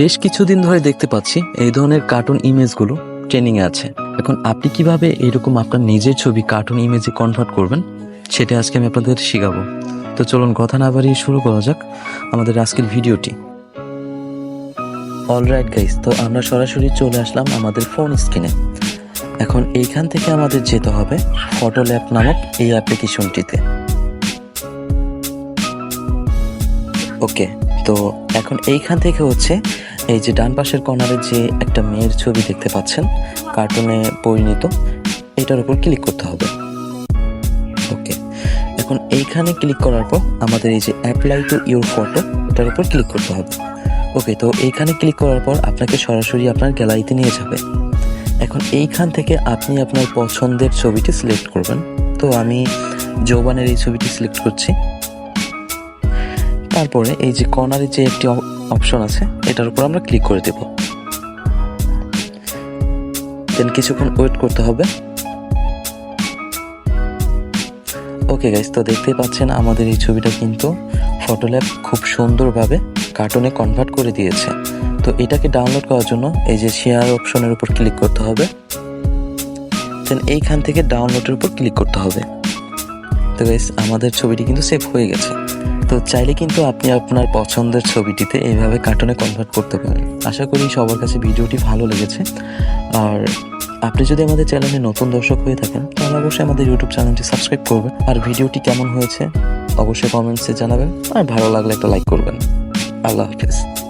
বেশ কিছুদিন ধরে দেখতে পাচ্ছি এই ধরনের কার্টুন ইমেজগুলো ট্রেনিংয়ে আছে। এখন আপনি কীভাবে এরকম আপনার নিজের ছবি কার্টুন ইমেজে কনভার্ট করবেন, সেটা আজকে আমি আপনাদের শেখাবো। তো চলুন কথা না বাড়িয়ে শুরু করা যাক আমাদের আজকের ভিডিওটি। অলরাইট গাইস তো আমরা সরাসরি চলে আসলাম আমাদের ফোন স্ক্রিনে এখন এইখান থেকে আমাদের যেতে হবে ফটো ল্যাব নামক এই অ্যাপ্লিকেশনটিতে ওকে তো এখন এইখান থেকে হচ্ছে এই যে ডান পাশের কর্নারে যে একটা মেয়ের ছবি দেখতে পাচ্ছেন, কার্টুনে পরিণত এটার উপর ক্লিক করতে হবে। ওকে, এখন এইখানে ক্লিক করার পর আমাদের এই যে অ্যাপ্লাই টু ইউর ফটো এটার উপর ক্লিক করতে হবে। ওকে, তো এইখানে ক্লিক করার পর আপনাকে সরাসরি আপনার গ্যালারিতে নিয়ে যাবে। এখন এইখান থেকে আপনি আপনার পছন্দের ছবিটি সিলেক্ট করবেন। তো আমি যৌবানের এই ছবিটি সিলেক্ট করছি। তারপরে এই যে কর্নারে যে একটি অপশন আছে এটার উপর আমরা ক্লিক করে দেব। দেন কিছুক্ষণ ওয়েট করতে হবে। ওকে গাইস তো দেখতেই পাচ্ছেন আমাদের এই ছবিটা কিন্তু ফটোল্যাব খুব সুন্দরভাবে কার্টুনে কনভার্ট করে দিয়েছে। তো এটাকে ডাউনলোড করার জন্য এই যে শেয়ার অপশনের উপর ক্লিক করতে হবে। দেন এইখান থেকে ডাউনলোডের উপর ক্লিক করতে হবে। তো গাইস আমাদের ছবিটি কিন্তু সেভ হয়ে গেছে। তো চাইলে কিন্তু আপনি আপনার পছন্দের ছবিটিতে এইভাবে কার্টুনে কনভার্ট করতে পারেন। আশা করি সবার কাছে ভিডিওটি ভালো লেগেছে। আর আপনি যদি আমাদের চ্যানেলে নতুন দর্শক হয়ে থাকেন, তাহলে অবশ্যই আমাদের ইউটিউব চ্যানেলটি সাবস্ক্রাইব করবেন। আর ভিডিওটি কেমন হয়েছে, অবশ্যই কমেন্টসে জানাবেন। আর ভালো লাগলে একটা লাইক করবেন। আল্লাহ হাফেজ।